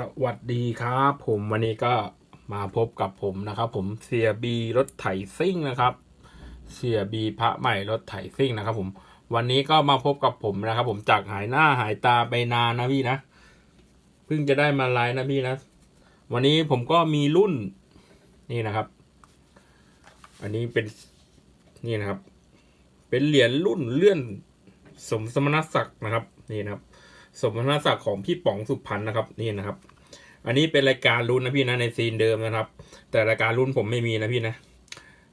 สวัสดีครับผมวันนี้ก็มาพบกับผมนะครับ ผมเสียบีรถไถซิ่งนะครับ เสียบีพระใหม่รถไถซิ่งนะครับ ผม วันนี้ก็มาพบกับผมนะครับ ผมจากหายหน้าหายตาไปนานนะพี่นะเพิ่งจะได้มาไลน์นะพี่นะ วันนี้ผมก็มีรุ่นนี่นะครับ อันนี้เป็นนี่นะครับ เป็นเหรียญรุ่นเลื่อนสมสมณศักดิ์นะครับ นี่นะครับ สมณศักดิ์ของพี่ป๋องสุพรรณนะครับนี่นะครับ อันนี้เป็นรายการรุ่นนะพี่นะในซีนเดิมนะครับ แต่รายการรุ่นผมไม่มีนะพี่นะ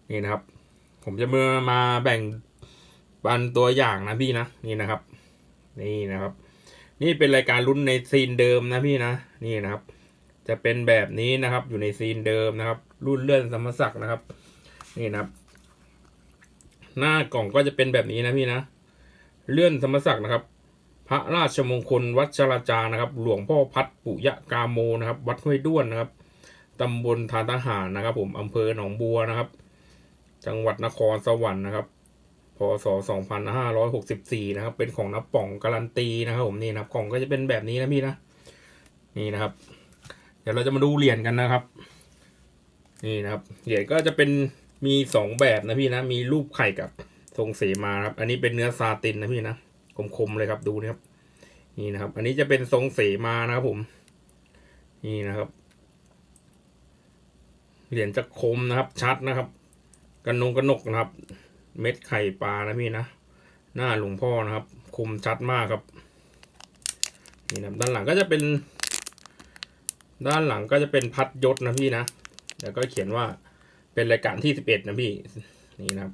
นี่นะครับ ผมจะมามาแบ่งปันตัวอย่างนะพี่นะนี่นะครับ นี่นะครับ นี่เป็นรายการรุ่นในซีนเดิมนะพี่นะนี่นะครับ จะเป็นแบบนี้นะครับอยู่ในซีนเดิมนะครับ รุ่นเลื่อนสมศักดิ์นะครับ นี่นะครับ หน้ากล่องก็จะเป็นแบบนี้นะพี่นะเลื่อนสมศักดิ์นะครับ ระราชมงคลวัชราจานะครับ หลวงพ่อพัดปุยะกาโมนะครับ วัดห้วยด้วนนะครับตำบลทานทหารนะครับ ผมอำเภอหนองบัวนะครับ จังหวัดนครสวรรค์นะครับพศ2564 นะครับ เป็นของนับป่องการันตีนะครับผมนี่นะครับกล่องก็จะเป็นแบบนี้นะพี่นะนี่นะครับ เดี๋ยวเราจะมาดูเหรียญกันนะครับ นี่นะครับเหรียญก็จะเป็นมีสองแบบนะพี่นะ มีรูปไข่กับทรงเสมาครับ อันนี้เป็นเนื้อซาตินนะพี่นะคมๆเลยครับดูนะครับ นี่นะครับ อันนี้จะเป็นทรงเสมานะครับผม นี่นะครับ เหรียญจะคมนะครับ ชัดนะครับ กันนงกระนกนะครับ เม็ดไข่ปลานะพี่นะ หน้าหลวงพ่อนะครับ คมชัดมากครับ นี่นะครับด้านหลังก็จะเป็น ด้านหลังก็จะเป็นพัดยศนะพี่นะ แล้วก็เขียนว่าเป็นรายการที่สิบเอ็ดนะพี่ นี่นะครับ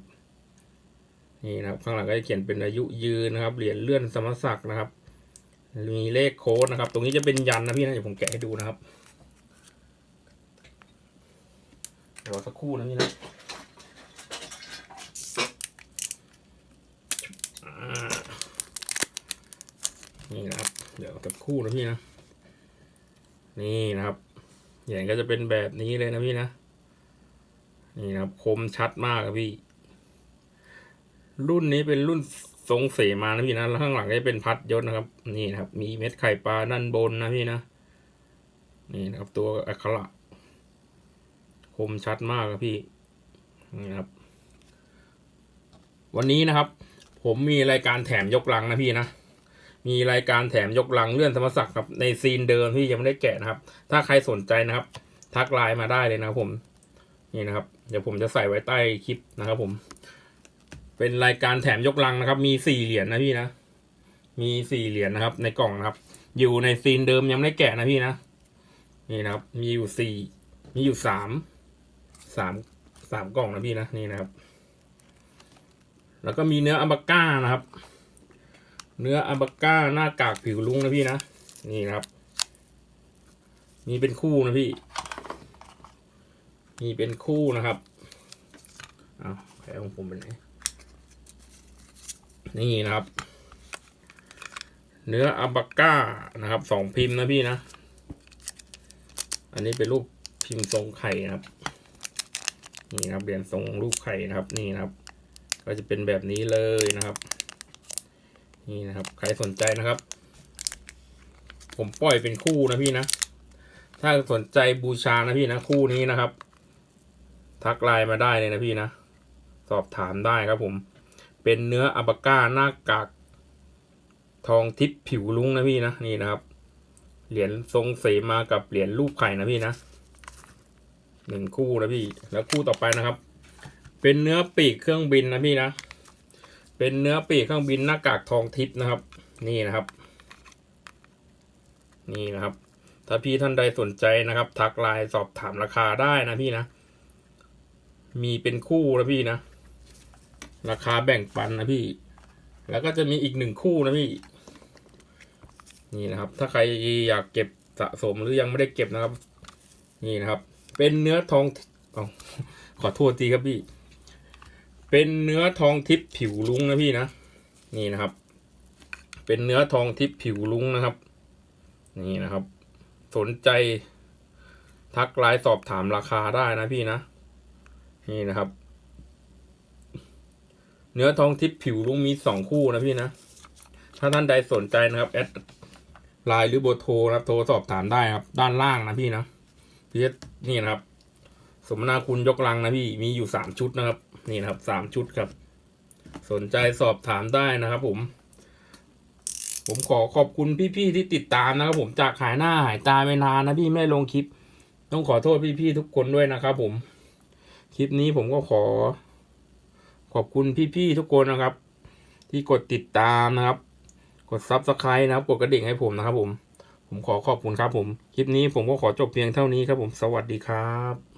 นี่นะครับ ข้างหลังก็จะเขียนเป็นอายุยืนนะครับ เหรียญเลื่อนสมศักดิ์นะครับ มีเลขโค้ดนะครับ ตรงนี้จะเป็นยันนะพี่นะเดี๋ยวผมแกะให้ดูนะครับเดี๋ยวสักครู่นะพี่นะนี่นะครับ เดี๋ยวสักครู่นะพี่นะ นี่นะครับเหรียญก็จะเป็นแบบนี้เลยนะพี่นะ นี่นะครับ คมชัดมากครับพี่ รุ่นนี้เป็นรุ่น ทรงเสมานะพี่นะแล้วข้างหลังก็จะเป็นพัดยศนะครับ นี่นะครับ มีเม็ดไข่ปลาด้านบนนะพี่นะ นี่นะครับ ตัวอักขระคมชัดมากครับพี่นี่นครับ วันนี้นะครับ ผมมีรายการแถมยกลังนะพี่นะมีรายการแถมยกลังเลื่อนธรรมศักดิ์ครับในซีนเดิมที่ยังไม่ได้แกะนะครับ ถ้าใครสนใจนะครับ ทักไลน์มาได้เลยนะครับผม นี่นะครับ เดี๋ยวผมจะใส่ไว้ใต้คลิปนะครับผม เป็นรายการแถมยกลังนะครับ มีสี่เหรียญนะพี่นะ มีสี่เหรียญนะครับ ในกล่องนะครับ อยู่ในซีนเดิมยังไม่ได้แกะนะพี่นะ นี่นะครับ มีอยู่สี่มีอยู่สามสามสามกล่องนะพี่นะนี่นะครับ แล้วก็มีเนื้ออัมบาก้านะครับ เนื้ออัมบาก้าหน้ากากผิวลุงนะพี่นะนี่นะครับ มีเป็นคู่นะพี่ มีเป็นคู่นะครับอ้าวแผลของผมเป็นไห นี่นะครับ เนื้ออับาก้านะครับสองพิมพ์นะพี่นะ อันนี้เป็นรูปพิมพ์ทรงไข่นะครับ นี่นะครับเหรียญทรงรูปไข่นะครับ นี่นะครับ ก็จะเป็นแบบนี้เลยนะครับ นี่นะครับ ใครสนใจนะครับ ผมปล่อยเป็นคู่นะพี่นะ ถ้าสนใจบูชานะพี่นะคู่นี้นะครับ ทักไลน์มาได้เลยนะพี่นะ สอบถามได้ครับผม เป็นเนื้ออัลบาก้าหน้ากากทองทิพย์ผิวลุ้งนะพี่นะนี่นะครับเหรียญทรงเสมากับเหรียญรูปไข่นะพี่นะหนึ่งคู่นะพี่ แล้วคู่ต่อไปนะครับ เป็นเนื้อปีกเครื่องบินนะพี่นะ เป็นเนื้อปีกเครื่องบินหน้ากากทองทิพย์นะครับ นี่นะครับ นี่นะครับ ถ้าพี่ท่านใดสนใจนะครับ ทักไลน์สอบถามราคาได้นะพี่นะ มีเป็นคู่นะพี่นะ ราคาแบ่งปันนะพี่ แล้วก็จะมีอีกหนึ่งคู่นะพี่ นี่นะครับ ถ้าใครอยากเก็บสะสมหรือยังไม่ได้เก็บนะครับ นี่นะครับ เป็นเนื้อทองอขอโทษทีครับพี่ เป็นเนื้อทองทิพย์ผิวลุงนะพี่นะ นี่นะครับ เป็นเนื้อทองทิพย์ผิวลุงนะครับ นี่นะครับ สนใจทักไลน์สอบถามราคาได้นะพี่นะ นี่นะครับ เนื้อทองทิพย์ผิวลุงมีสองคู่นะพี่นะ ถ้าท่านใดสนใจนะครับแอดไลน์หรือเบอร์โทรนะครับ โทรสอบถามได้ครับ ด้านล่างนะพี่นะพี่นี่นะครับ สมนาคุณยกลังนะพี่มีอยู่สามชุดนะครับ นี่นะครับสามชุดครับ สนใจสอบถามได้นะครับผม ผมขอขอบคุณพี่ๆที่ติดตามนะครับ ผมจากหายหน้าหายตาไปนานนะพี่ไม่ลงคลิป ต้องขอโทษพี่ๆทุกคนด้วยนะครับผม คลิปนี้ผมก็ขอ ขอบคุณพี่ๆทุกคนนะครับ ที่กดติดตามนะครับ กดซับสไครต์นะครับ กดกระดิ่งให้ผมนะครับผม ผมขอขอบคุณครับผม คลิปนี้ผมก็ขอจบเพียงเท่านี้ครับผม สวัสดีครับ